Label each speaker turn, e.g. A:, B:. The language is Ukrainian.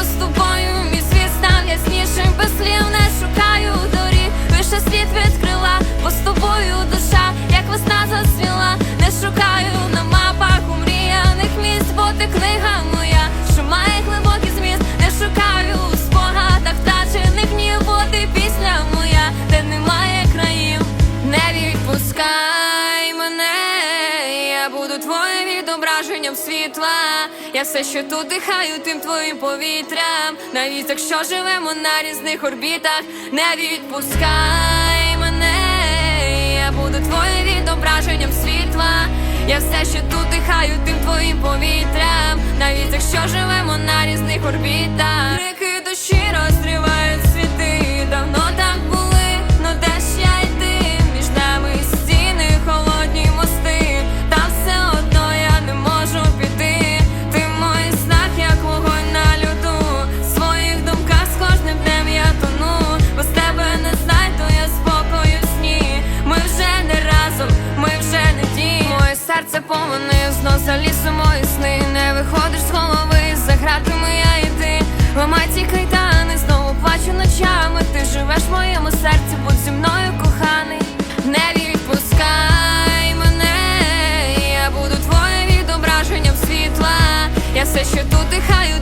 A: across the bar. Відображенням світла. Я все, що тут дихаю, тим твоїм повітрям. Навіть якщо живемо на різних орбітах, не відпускай мене, я буду твоїм відображенням світла. Я все, що тут дихаю, тим твоїм повітрям. Навіть якщо живемо на різних орбітах, серце повне знов за лісом мої сни. Не виходиш з голови, за гратами я і ти. Ламай ці кайтани, знову плачу ночами. Ти живеш в моєму серці, будь зі мною коханий. Не відпускай мене, я буду твоїм відображенням світла. Я все, що тут дихаю,